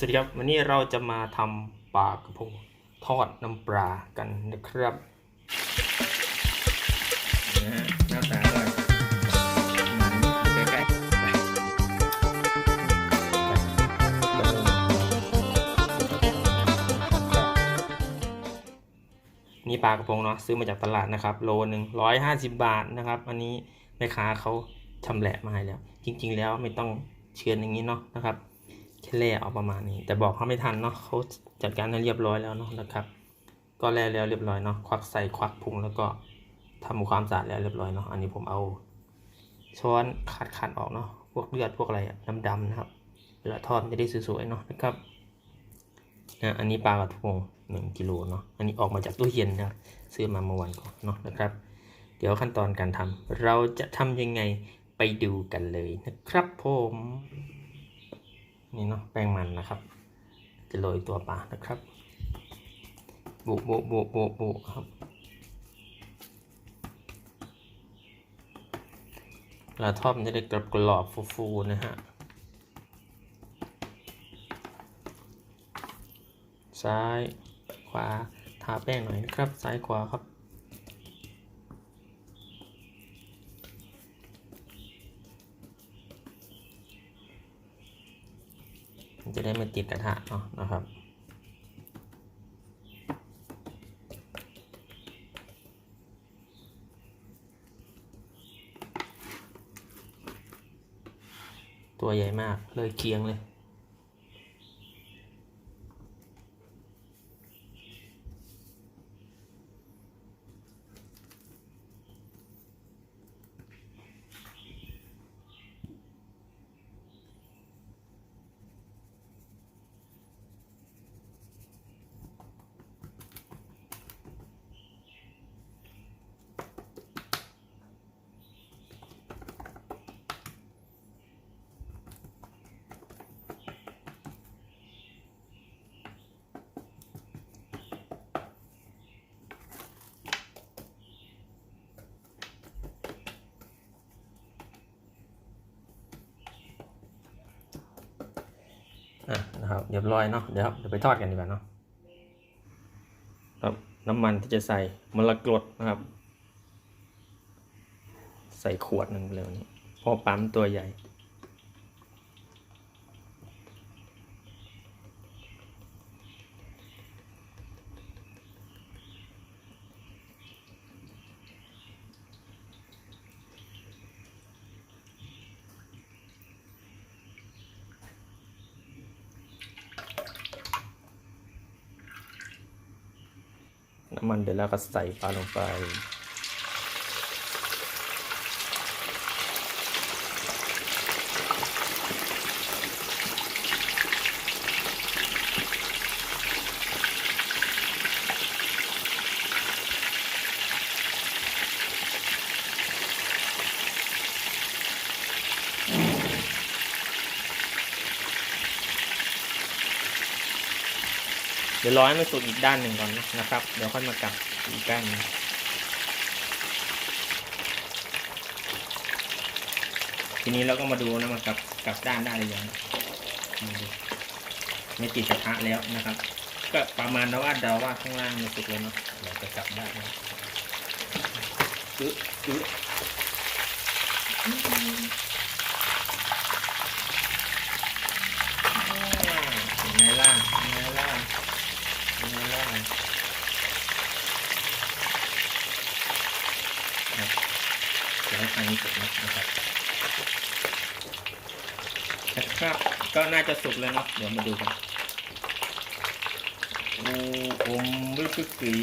สวัสดีครับวันนี้เราจะมาทำปลากระพงทอดน้ำปลากันนะครับนะฮะหน้าตาก็ใกล้นี่ปลากระพงเนาะซื้อมาจากตลาดนะครับ โลหนึ่งร้อยห้าสิบบาทนะครับ อันนี้แม่ค้าเขาชำแหละมาให้แล้ว จริง ๆ แล้วไม่ต้องเชือนอย่างนี้เนาะนะครับ แค่แล่เอาประมาณนี้ แต่บอกเขาไม่ทันเนาะเขาจัดการให้เรียบร้อยแล้วเนาะนะครับ ก็แล่แล้วเรียบร้อยเนาะควักใส่ควักพุงแล้วก็ทำความสะอาดแล้วเรียบร้อยเนาะอันนี้ผมเอา ช้อนขัดขัดออกเนาะพวกเลือดพวกอะไรอะดำๆนะครับเวลาทอดจะได้สวยๆเนาะนะครับนะอันนี้ปลากระพงหนึ่งกิโลเนาะอันนี้ออกมาจากตู้เย็นนะครับซื้อมาเมื่อวันก่อนเนาะนะครับ เดี๋ยวขั้นตอนการทำเราจะทำยังไงไปดูกันเลยนะครับผม นี่เนาะแป้งมันนะครับ จะโรยตัวปลานะครับบุบุบุบุบุครับเวลาทอดมันจะได้กรอบกรอบๆฟูๆนะฮะซ้ายขวาทาแป้งหน่อยนะครับ ซ้ายขวาครับ มันจะได้ไม่ติดกระทะเนาะนะครับ ตัวใหญ่มากเลยเคียงเลย อะ นะครับเรียบร้อยเนาะเดี๋ยวครับเดี๋ยวไปทอดกันดีกว่าเนาะครับน้ำมันที่จะใส่มะละกรดนะครับ ใส่ขวดหนึ่งเลยวันนี้เพอปั๊มตัวใหญ่ naman dala ka sa Taipa ng 5 ดี๋ยวร้อให้มันสุกอีกด้านหนึ่งก่อนนะครับ เดี๋ยวค่อยมากลับอีกด้านนึงทีนี้เราก็มาดูนะมันกลับกลับด้านได้หรือยังไม่ติดกระทะแล้วนะครับ ก็ประมาณนว่าเดาว่าข้างล่างมันสุกแล้วเนาะเราจะกลับได้นะอึ๊อึ๊ะอ้าวเห็นไหมล่ะเห็นไหมล่ะ เห็นไหมล่ะครับเดี๋ยวให้ทางนี้สุกนะครับนะครับ ก็น่าจะสุกแล้วเนาะเดี๋ยวมาดูกันอ้อมรึกกึกกึ๋ย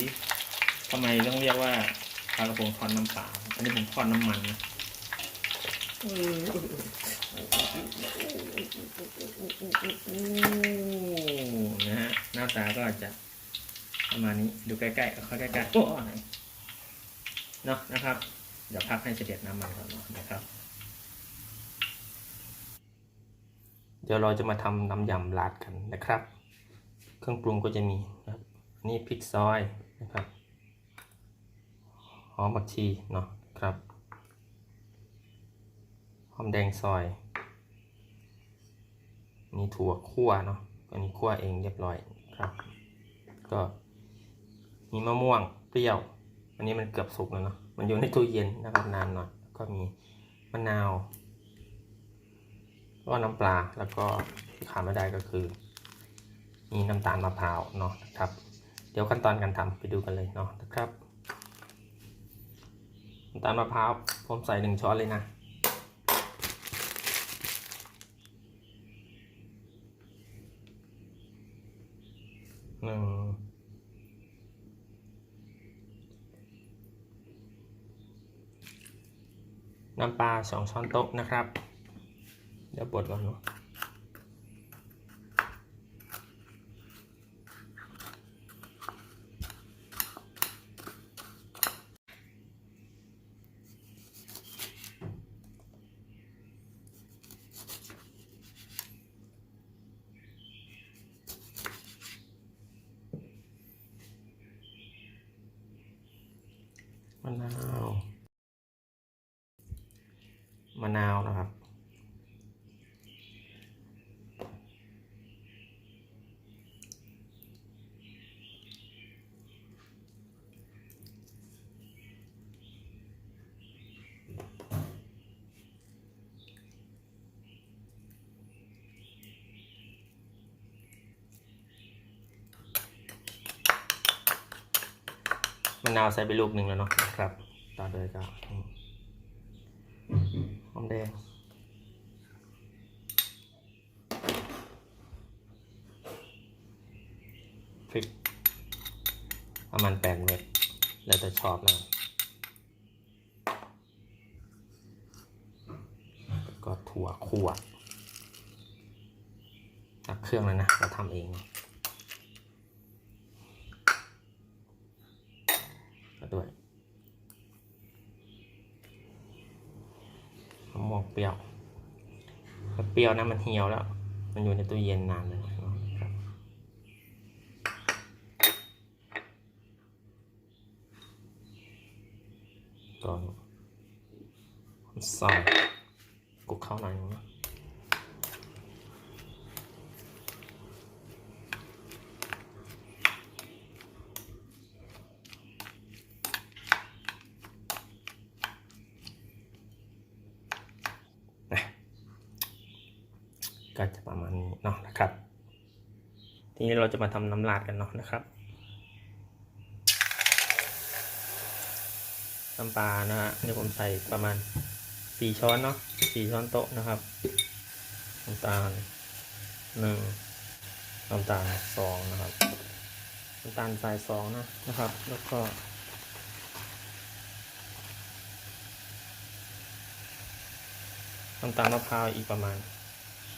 ทำไมต้องเรียกว่าปลากระพงทอดน้ำเปล่าอันนี้ผมทอดน้ำมันนะอืมนะฮะหน้าตาก็จะ ประมาณนี้ดูใกล้ๆเขาใกล้ๆโอ้เนาะนะครับ เดี๋ยวพักให้เสด็จน้ำมันก่อนนะนะครับ เดี๋ยวเราจะมาทำน้ำยำราดกันนะครับ เครื่องปรุงก็จะมีนะนี่พริกซอยนะครับหอมผักชีเนาะครับหอมแดงซอยมีถั่วคั่วเนาะอันนี้คั่วเองเรียบร้อยครับ ก็ มีมะม่วงเปรี้ยว อันนี้มันเกือบสุกแล้วเนาะมันอยู่ในตู้เย็นนะครับนานหน่อยก็มีมะนาวแล้วก็น้ำปลาแล้วก็ที่ขาดไม่ได้ก็คือ มีน้ำตาลมะพร้าวเนาะนะครับ เดี๋ยวขั้นตอนการทำไปดูกันเลยเนาะนะครับน้ำตาลมะพร้าวผมใส่หนึ่งช้อนเลยนะ หนึ่ง น้ำปลาสองช้อนโต๊ะนะครับ เดี๋ยวบดก่อนเนาะมะนาวะนาวนะครับ มะนาวใส่ไปลูกหนึ่งแล้วเนาะนะครับ ต่อด้วยก็ อืมหอมแดงพริกประมาณแปดเม็ดแล้วแต่ชอบนะก็ถั่วคั่วตักเครื่องแล้วนะ เราทำเองด้วย มะม่วงเปรี้ยวมันเปรี้ยวนะมันเหี่ยวแล้ว มันอยู่ในตู้เย็นนานเลยนะครับก่อนใส่กุกเข้าหน่อยนะ ก็จะประมาณนี้เนาะนะครับ ทีนี้เราจะมาทำน้ำราดกันเนาะนะครับน้ำปลานะฮะนี่ผมใส่ประมาณสี่ช้อนเนาะสี่ช้อนโต๊ะนะครับน้ำตาลหนึ่งน้ำตาลสองนะครับน้ำตาลทรายสองนะนะครับ แล้วก็น้ำตาลมะพร้าวอีกประมาณ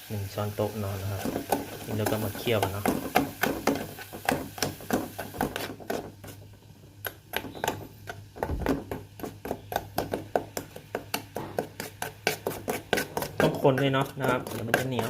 หนึ่งช้อนโต๊ะนอนนะครับนี่เราก็มาเคี่ยวกันเนาะต้องคนด้วยเนาะนะครับเดี๋ยวมันจะเหนียว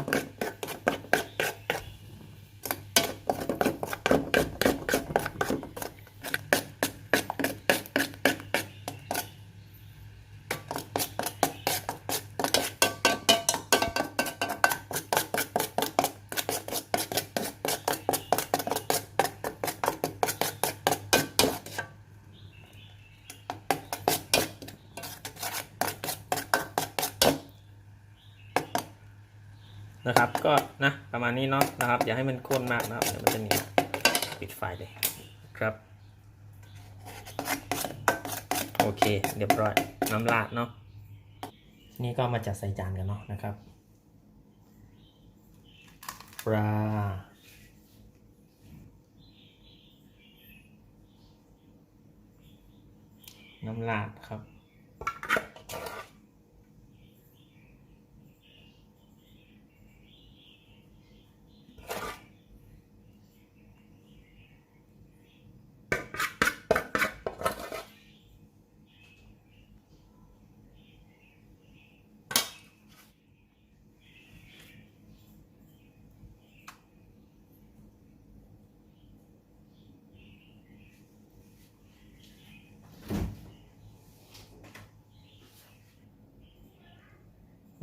นะครับ ก็นะประมาณนี้เนาะนะครับ อย่าให้มันข้นมากนะครับเดี๋ยวมันจะเหนียวปิดไฟเลยครับ โอเค เรียบร้อยน้ำราดเนาะนี่ก็มาจัดใส่จานกันเนาะนะครับปลาน้ำราดครับ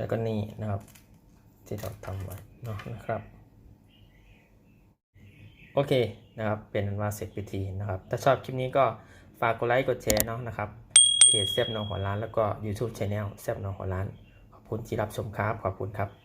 แล้วก็นี่นะครับ ที่เราทำไว้เนาะนะครับ โอเคนะครับ เป็นอันว่าเสร็จพิธีนะครับ ถ้าชอบคลิปนี้ก็ฝากกดไลค์กดแชร์เนาะนะครับเพจแซบนองหัวร้านแล้วก็ YouTube Channel แซบนองหัวร้าน ขอบคุณที่รับชมครับ ขอบคุณครับ